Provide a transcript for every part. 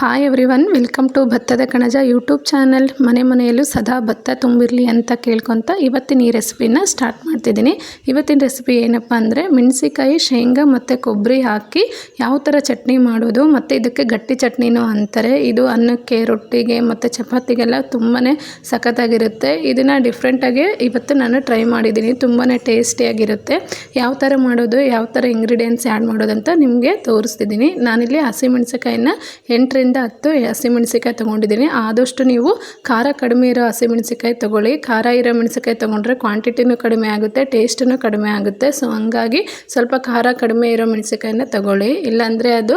Hi everyone welcome to Bhattada Kanaja YouTube channel ಮನೆ ಮನೆಯಲ್ಲೂ ಸದಾ ಭತ್ತ ತುಂಬಿರಲಿ ಅಂತ ಕೇಳ್ಕೊತ ಇವತ್ತಿನ ಈ ರೆಸಿಪಿನ ಸ್ಟಾರ್ಟ್ ಮಾಡ್ತಿದ್ದೀನಿ. ಇವತ್ತಿನ ರೆಸಿಪಿ ಏನಪ್ಪ ಅಂದರೆ ಮೆಣಸಿಕಾಯಿ ಶೇಂಗಾ ಮತ್ತು ಕೊಬ್ಬರಿ ಹಾಕಿ ಯಾವ ಥರ ಚಟ್ನಿ ಮಾಡೋದು ಮತ್ತು ಇದಕ್ಕೆ ಗಟ್ಟಿ ಚಟ್ನಿನೂ ಅಂತಾರೆ. ಇದು ಅನ್ನಕ್ಕೆ, ರೊಟ್ಟಿಗೆ ಮತ್ತು ಚಪಾತಿಗೆಲ್ಲ ತುಂಬಾ ಸಖತ್ತಾಗಿರುತ್ತೆ. ಇದನ್ನು ಡಿಫ್ರೆಂಟಾಗಿ ಇವತ್ತು ನಾನು ಟ್ರೈ ಮಾಡಿದ್ದೀನಿ. ತುಂಬಾ ಟೇಸ್ಟಿಯಾಗಿರುತ್ತೆ ಯಾವ ಥರ ಮಾಡೋದು, ಯಾವ ಥರ ಇಂಗ್ರೀಡಿಯೆಂಟ್ಸ್ ಆ್ಯಡ್ ಮಾಡೋದು ಅಂತ ನಿಮಗೆ ತೋರಿಸ್ತಿದ್ದೀನಿ. ನಾನಿಲ್ಲಿ ಹಸಿಮೆಣಸಿಕಾಯಿನ ಎಂಟರಿಂದ ಹತ್ತು ಹಸಿಮೆಣಸಿಕಾಯಿ ತೊಗೊಂಡಿದ್ದೀನಿ. ಆದಷ್ಟು ನೀವು ಖಾರ ಕಡಿಮೆ ಇರೋ ಹಸಿಮೆಣಸಿಕಾಯಿ ತೊಗೊಳ್ಳಿ. ಖಾರ ಇರೋ ಮೆಣಸಿಕಾಯಿ ತೊಗೊಂಡ್ರೆ ಕ್ವಾಂಟಿಟಿನೂ ಕಡಿಮೆ ಆಗುತ್ತೆ ಟೇಸ್ಟೂ ಕಡಿಮೆ ಆಗುತ್ತೆ. ಸೊ ಹಂಗಾಗಿ ಸ್ವಲ್ಪ ಖಾರ ಕಡಿಮೆ ಇರೋ ಮೆಣಸಿಕಾಯಿನ ತೊಗೊಳ್ಳಿ. ಇಲ್ಲಾಂದರೆ ಅದು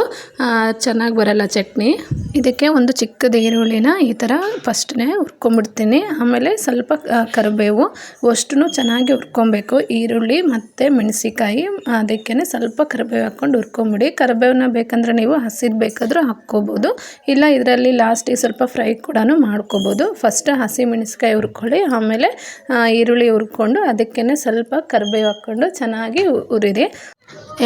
ಚೆನ್ನಾಗಿ ಬರಲ್ಲ ಚಟ್ನಿ. ಇದಕ್ಕೆ ಒಂದು ಚಿಕ್ಕದ ಈರುಳ್ಳಿನ ಈ ಥರ ಫಸ್ಟ್ನೇ ಹುರ್ಕೊಂಬಿಡ್ತೀನಿ ಆಮೇಲೆ ಸ್ವಲ್ಪ ಕರಿಬೇವು. ಅಷ್ಟು ಚೆನ್ನಾಗಿ ಹುರ್ಕೊಬೇಕು. ಈರುಳ್ಳಿ ಮತ್ತು ಮೆಣಸಿಕಾಯಿ ಅದಕ್ಕೇ ಸ್ವಲ್ಪ ಕರಿಬೇವು ಹಾಕ್ಕೊಂಡು ಹುರ್ಕೊಂಬಿಡಿ. ಕರಿಬೇವನ್ನ ಬೇಕಂದರೆ ನೀವು ಹಸಿದು ಬೇಕಾದರೂ ಹಾಕ್ಕೋಬೋದು. ಇಲ್ಲ, ಇದರಲ್ಲಿ ಲಾಸ್ಟಿಗೆ ಸ್ವಲ್ಪ ಫ್ರೈ ಕೂಡ ಮಾಡ್ಕೋಬೋದು. ಫಸ್ಟ್ ಹಸಿ ಮೆಣಸ್ಕಾಯಿ ಹುರ್ಕೊಳ್ಳಿ, ಆಮೇಲೆ ಈರುಳ್ಳಿ ಹುರ್ಕೊಂಡು ಅದಕ್ಕೇ ಸ್ವಲ್ಪ ಕರಿಬೇವು ಹಾಕ್ಕೊಂಡು ಚೆನ್ನಾಗಿ ಹುರಿರಿ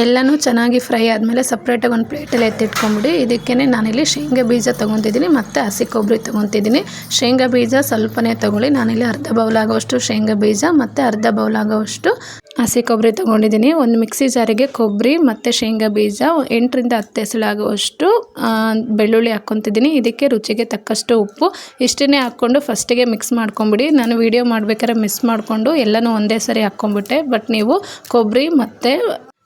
ಎಲ್ಲನೂ ಚೆನ್ನಾಗಿ ಫ್ರೈ ಆದಮೇಲೆ ಸಪ್ರೇಟಾಗಿ ಒಂದು ಪ್ಲೇಟಲ್ಲಿ ಎತ್ತಿಟ್ಕೊಂಬಿಡಿ ಇದಕ್ಕೇ ನಾನಿಲ್ಲಿ ಶೇಂಗಾ ಬೀಜ ತೊಗೊತಿದ್ದೀನಿ, ಮತ್ತು ಹಸಿ ಕೊಬ್ಬರಿ ತೊಗೊತಿದ್ದೀನಿ. ಶೇಂಗಾ ಬೀಜ ಸ್ವಲ್ಪನೇ ತೊಗೊಳ್ಳಿ. ನಾನಿಲ್ಲಿ ಅರ್ಧ ಬೌಲ್ ಆಗೋಷ್ಟು ಶೇಂಗಾ ಬೀಜ, ಮತ್ತು ಅರ್ಧ ಬೌಲ್ ಆಗೋಷ್ಟು ಹಸಿ ಕೊಬ್ಬರಿ ತೊಗೊಂಡಿದ್ದೀನಿ. ಒಂದು ಮಿಕ್ಸಿ ಜಾರಿಗೆ ಕೊಬ್ಬರಿ, ಮತ್ತು ಶೇಂಗಾ ಬೀಜ, ಎಂಟರಿಂದ ಹತ್ತು ಎಸಳಾಗುವಷ್ಟು ಬೆಳ್ಳುಳ್ಳಿ ಹಾಕ್ಕೊತಿದ್ದೀನಿ. ಇದಕ್ಕೆ ರುಚಿಗೆ ತಕ್ಕಷ್ಟು ಉಪ್ಪು. ಇಷ್ಟನ್ನೇ ಹಾಕ್ಕೊಂಡು ಫಸ್ಟಿಗೆ ಮಿಕ್ಸ್ ಮಾಡ್ಕೊಂಬಿಡಿ. ನಾನು ವೀಡಿಯೋ ಮಾಡಬೇಕಾದ್ರೆ ಮಿಸ್ ಮಾಡಿಕೊಂಡು ಎಲ್ಲನೂ ಒಂದೇ ಸರಿ ಹಾಕ್ಕೊಂಬಿಟ್ಟೆ. ಬಟ್ ನೀವು ಕೊಬ್ಬರಿ, ಮತ್ತು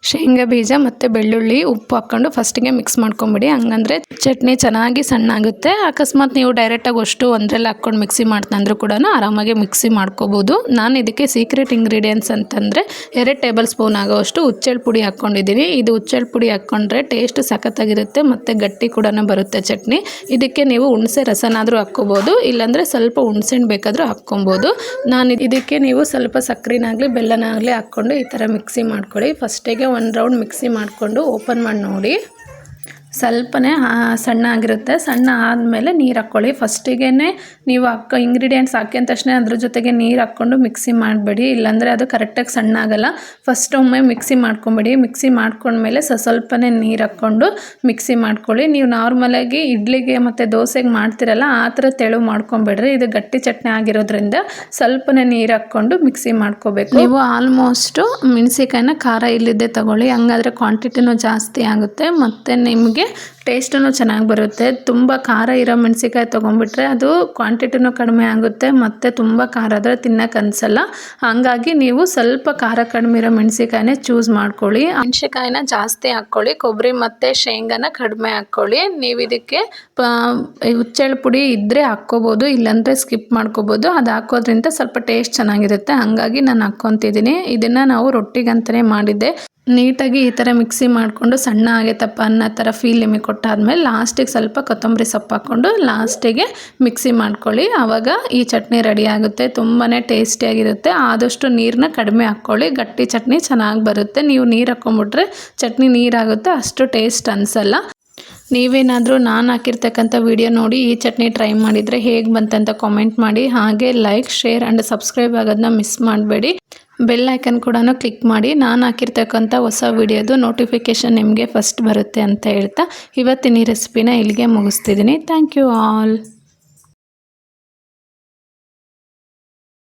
ಶೇಂಗಾ ಬೀಜ ಮತ್ತು ಬೆಳ್ಳುಳ್ಳಿ ಉಪ್ಪು ಹಾಕ್ಕೊಂಡು ಫಸ್ಟಿಗೆ ಮಿಕ್ಸ್ ಮಾಡ್ಕೊಂಬಿಡಿ. ಹಂಗಂದ್ರೆ ಚಟ್ನಿ ಚೆನ್ನಾಗಿ ಸಣ್ಣ ಆಗುತ್ತೆ ಅಕಸ್ಮಾತ್ ನೀವು ಡೈರೆಕ್ಟಾಗಿ ಅಷ್ಟು ಒಂದರಲ್ಲಿ ಹಾಕ್ಕೊಂಡು ಮಿಕ್ಸಿ ಮಾಡ್ತಂದ್ರೂ ಕೂಡ ಆರಾಮಾಗಿ ಮಿಕ್ಸಿ ಮಾಡ್ಕೋಬೋದು. ನಾನು ಇದಕ್ಕೆ ಸೀಕ್ರೆಟ್ ಇಂಗ್ರೀಡಿಯೆಂಟ್ಸ್ ಅಂತಂದರೆ ಎರಡು ಟೇಬಲ್ ಸ್ಪೂನ್ ಆಗೋಷ್ಟು ಹುಚ್ಚೆಳ್ ಪುಡಿ ಹಾಕ್ಕೊಂಡಿದ್ದೀನಿ. ಇದು ಹುಚ್ಚೆಳ್ ಪುಡಿ ಹಾಕ್ಕೊಂಡ್ರೆ ಟೇಸ್ಟ್ ಸಖತ್ತಾಗಿರುತ್ತೆ ಮತ್ತು ಗಟ್ಟಿ ಕೂಡ ಬರುತ್ತೆ ಚಟ್ನಿ. ಇದಕ್ಕೆ ನೀವು ಹುಣಸೆ ರಸನಾದರೂ ಹಾಕ್ಕೋಬೋದು. ಇಲ್ಲಾಂದರೆ ಸ್ವಲ್ಪ ಹುಣಸೆಹಣ್ಣು ಬೇಕಾದರೂ ಹಾಕ್ಕೊಬೋದು. ನಾನು ಇದಕ್ಕೆ ನೀವು ಸ್ವಲ್ಪ ಸಕ್ಕರೆನಾಗಲಿ ಬೆಲ್ಲನಾಗಲಿ ಹಾಕ್ಕೊಂಡು ಈ ಥರ ಮಿಕ್ಸಿ ಮಾಡ್ಕೊಳ್ಳಿ. ಫಸ್ಟಿಗೆ ಒಂದು ರೌಂಡ್ ಮಿಕ್ಸಿ ಮಾಡಿಕೊಂಡು ಓಪನ್ ಮಾಡಿ ನೋಡಿ. ಸ್ವಲ್ಪನೇ ಸಣ್ಣ ಆಗಿರುತ್ತೆ. ಸಣ್ಣ ಆದಮೇಲೆ ನೀರು ಹಾಕ್ಕೊಳ್ಳಿ ಫಸ್ಟಿಗೆ ನೀವು ಹಾಕೋ ಇಂಗ್ರೀಡಿಯೆಂಟ್ಸ್ ಹಾಕಿದ ತಕ್ಷಣ ಅದ್ರ ಜೊತೆಗೆ ನೀರು ಹಾಕ್ಕೊಂಡು ಮಿಕ್ಸಿ ಮಾಡಬೇಡಿ. ಇಲ್ಲಾಂದರೆ ಅದು ಕರೆಕ್ಟಾಗಿ ಸಣ್ಣ ಆಗೋಲ್ಲ. ಫಸ್ಟ್ ಒಮ್ಮೆ ಮಿಕ್ಸಿ ಮಾಡ್ಕೊಬೇಡಿ. ಮಿಕ್ಸಿ ಮಾಡ್ಕೊಂಡ್ಮೇಲೆ ಸ, ಸ್ವಲ್ಪನೇ ನೀರು ಹಾಕ್ಕೊಂಡು ಮಿಕ್ಸಿ ಮಾಡ್ಕೊಳ್ಳಿ. ನೀವು ನಾರ್ಮಲಾಗಿ ಇಡ್ಲಿಗೆ ಮತ್ತು ದೋಸೆಗೆ ಮಾಡ್ತಿರಲ್ಲ, ಆ ಥರ ತೆಳು ಮಾಡ್ಕೊಬೇಡ್ರಿ. ಇದು ಗಟ್ಟಿ ಚಟ್ನಿ ಆಗಿರೋದ್ರಿಂದ ಸ್ವಲ್ಪನೇ ನೀರು ಹಾಕ್ಕೊಂಡು ಮಿಕ್ಸಿ ಮಾಡ್ಕೋಬೇಕು. ನೀವು ಆಲ್ಮೋಸ್ಟು ಮೆಣಸಿಕಾಯಿನ ಖಾರ ಇಲ್ಲದೆ ತಗೊಳ್ಳಿ. ಹಂಗಾದ್ರೆ ಕ್ವಾಂಟಿಟಿನೂ ಜಾಸ್ತಿ ಆಗುತ್ತೆ. ಮತ್ತು ನಿಮಗೆ ಟೇಸ್ಟೂ ಚೆನ್ನಾಗಿ ಬರುತ್ತೆ. ತುಂಬ ಖಾರ ಇರೋ ಮೆಣಸಿಕಾಯಿ ತೊಗೊಂಡ್ಬಿಟ್ರೆ ಅದು ಕ್ವಾಂಟಿಟಿನೂ ಕಡಿಮೆ ಆಗುತ್ತೆ. ಮತ್ತು ತುಂಬ ಖಾರ ಆದರೆ ತಿನ್ನೋಕೆ ಅನಿಸಲ್ಲ. ಹಾಗಾಗಿ ನೀವು ಸ್ವಲ್ಪ ಖಾರ ಕಡಿಮೆ ಇರೋ ಮೆಣಸಿಕಾಯಿನೇ ಚೂಸ್ ಮಾಡ್ಕೊಳ್ಳಿ. ಮೆಣಸಿಕಾಯಿನ ಜಾಸ್ತಿ ಹಾಕ್ಕೊಳ್ಳಿ. ಕೊಬ್ಬರಿ ಮತ್ತು ಶೇಂಗಾನ ಕಡಿಮೆ ಹಾಕ್ಕೊಳ್ಳಿ. ನೀವು ಇದಕ್ಕೆ ಹುಚ್ಚೆಳ್ಳು ಪುಡಿ ಇದ್ದರೆ ಹಾಕ್ಕೋಬೋದು, ಇಲ್ಲಾಂದರೆ ಸ್ಕಿಪ್ ಮಾಡ್ಕೋಬೋದು. ಅದು ಹಾಕೋದ್ರಿಂದ ಸ್ವಲ್ಪ ಟೇಸ್ಟ್ ಚೆನ್ನಾಗಿರುತ್ತೆ. ಹಾಗಾಗಿ ನಾನು ಹಾಕ್ಕೊತಿದ್ದೀನಿ. ಇದನ್ನು ನಾವು ರೊಟ್ಟಿಗಂತಲೇ ಮಾಡಿದ್ದೆ. ನೀಟಾಗಿ ಈ ಥರ ಮಿಕ್ಸಿ ಮಾಡಿಕೊಂಡು ಸಣ್ಣ ಆಗೈತಪ್ಪ ಅನ್ನೋ ಥರ ಫೀಲ್ ನಿಮಗೆ ಕೊಟ್ಟಾದ್ಮೇಲೆ ಲಾಸ್ಟಿಗೆ ಸ್ವಲ್ಪ ಕೊತ್ತಂಬರಿ ಸೊಪ್ಪು ಹಾಕ್ಕೊಂಡು ಲಾಸ್ಟಿಗೆ ಮಿಕ್ಸಿ ಮಾಡ್ಕೊಳ್ಳಿ. ಆವಾಗ ಈ ಚಟ್ನಿ ರೆಡಿ ಆಗುತ್ತೆ ತುಂಬಾ ಟೇಸ್ಟಿಯಾಗಿರುತ್ತೆ ಆದಷ್ಟು ನೀರನ್ನ ಕಡಿಮೆ ಹಾಕ್ಕೊಳ್ಳಿ. ಗಟ್ಟಿ ಚಟ್ನಿ ಚೆನ್ನಾಗಿ ಬರುತ್ತೆ. ನೀವು ನೀರು ಹಾಕ್ಕೊಂಬಿಟ್ರೆ ಚಟ್ನಿ ನೀರಾಗುತ್ತೆ ಅಷ್ಟು ಟೇಸ್ಟ್ ಅನಿಸಲ್ಲ. ನೀವೇನಾದರೂ ನಾನು ಹಾಕಿರ್ತಕ್ಕಂಥ ವಿಡಿಯೋ ನೋಡಿ ಈ ಚಟ್ನಿ ಟ್ರೈ ಮಾಡಿದರೆ ಹೇಗೆ ಬಂತಂತ ಕಾಮೆಂಟ್ ಮಾಡಿ. ಹಾಗೆ ಲೈಕ್ ಶೇರ್ ಆ್ಯಂಡ್ ಸಬ್ಸ್ಕ್ರೈಬ್ ಆಗೋದನ್ನ ಮಿಸ್ ಮಾಡಬೇಡಿ. ಬೆಲ್ ಐಕನ್ ಕೂಡ ಕ್ಲಿಕ್ ಮಾಡಿ. ನಾನು ಹಾಕಿರ್ತಕ್ಕಂಥ ಹೊಸ ವಿಡಿಯೋದು ನೋಟಿಫಿಕೇಶನ್ ನಿಮಗೆ ಫಸ್ಟ್ ಬರುತ್ತೆ ಅಂತ ಹೇಳ್ತಾ ಇವತ್ತಿನ ಈ ರೆಸಿಪಿನ ಇಲ್ಲಿಗೆ ಮುಗಿಸ್ತಿದ್ದೀನಿ. Thank you all